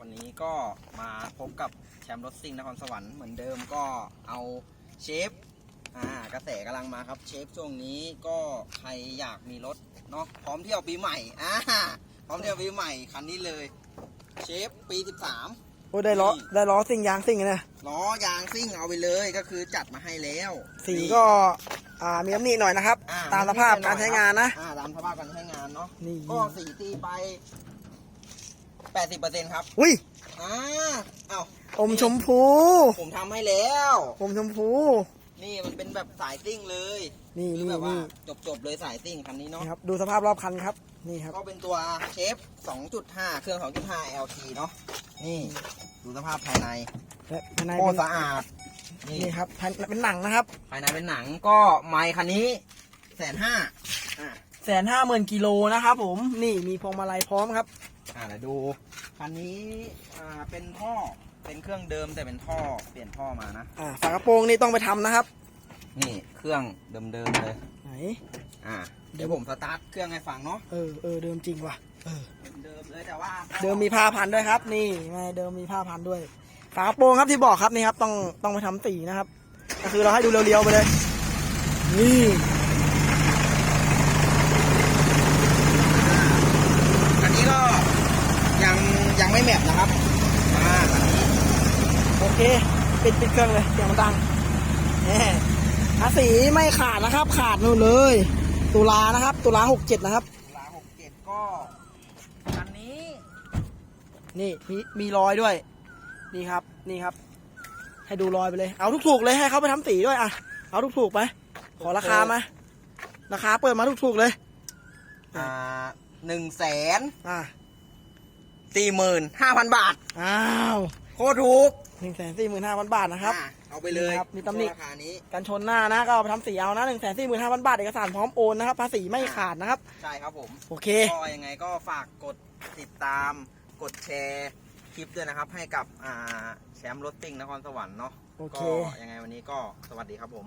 วันนี้ก็มาพบกับแชมป์รถซิ่งนครสวรรค์เหมือนเดิมก็เอาเชฟอ่ากระแสกำลังมาครับเชฟช่วงนี้ก็ใครอยากมีรถเนาะพร้อมเที่ยวปีใหม่อ่าพร้อมเที่ยวปีใหม่คันนี้เลย เชฟปี 13 โอ้ได้ล้อได้ล้อซิ่งยางซิ่งนะล้อยางซิ่งเอาไปเลยก็คือจัดมาให้แล้ว สีนี่ก็อ่ามีน้ำหนีหน่อยนะครับ อ่ตามสภาพการใช้งานนะ อ่าตามสภาพการใช้งานเนาะนี่ ก็สีตีไป 80%ครับอุ้ยอ่าเอ้าอมชมพู ผมทำให้แล้ว อมชมพู นี่มันเป็นแบบสายซิ่งเลยนี่คือนี่แบบว่านี่จบๆเลยสายซิ่งคันนี้เนาะนี่ครับ ดูสภาพรอบคันครับ นี่ครับ ก็เป็นตัวเชฟ2.5 เครื่อง 2.5 LT เนาะ นี่ ดูสภาพภายในและภายในโคเป็ตนรสะอาด นี่ นี่ครับภายเป็นหนังนะครับ ภายในเป็นหนังก็ไมค์คันนี้แสนห้าอ่า แสนห้าหมื่นกิโลนะครับผมนี่มีพวงมาลัยพร้อมครับ อ่าเดี๋ยวดูคันนี้อ่าเป็นท่อเป็นเครื่องเดิมแต่เป็นท่อเปลี่ยนท่อมานะอ่าฝากระโปรงนี่ต้องไปทำนะครับ นี่เครื่องเดิมๆเลย ไหน อ่า เดี๋ยวผมสตาร์ทเครื่องให้ฟังเนาะเออเออเดิมจริงว่ะเออเดิมเลยแต่ว่าเดิมมีผ้าพันด้วยครับ นี่ไงเดิมมีผ้าพันด้วยฝากระโปรงครับที่บอกครับนี่ครับต้องต้องไปทำสีนะครับ ก็คือเราให้ดูเรียวๆไปเลย นี่ อันนี้ก็ยัง ยังไม่แมปนะครับอ่าอันนี้โอเคปิดปิดเครื่องเลยเสียงมันดังแหมภาษีไม่ขาดนะครับ ขาดนู่นเลย ตุลานะครับ ตุลาหกเจ็ดนะครับลาหกเจ็ดก็คันนี้ นี่มีมีรอยด้วย นี่ครับนี่ครับ ให้ดูรอยไปเลย เอาถูกๆเลยให้เขาไปทำสีด้วยอะเอาถูกๆไปขอราคามาราคาเปิดมาถูกๆเลย อ่าหนึ่งแสนอะ สี่หมื่นห้าพันบาท อ้าวโคตรถูกหนึ่งแสนสี่หมื่นห้าพันบาทนะครับ อ่าเอาไปเลยนี่ครับมีตำหนิ ราคานี้ กันชนหน้านะก็เอาไปทำสีเอานะหนึ่งแสนสี่หมื่นห้าพันบาทเอกสารพร้อมโอนนะครับภาษีไม่ขาดนะครับ ใช่ครับผม โอเค ก็ยังไงก็ฝากกดติดตามกดแชร์คลิปด้วยนะครับ ให้กับอ่าแชมป์รถติ่งนครสวรรค์เนาะโอเค ก็ยังไงวันนี้ก็สวัสดีครับผม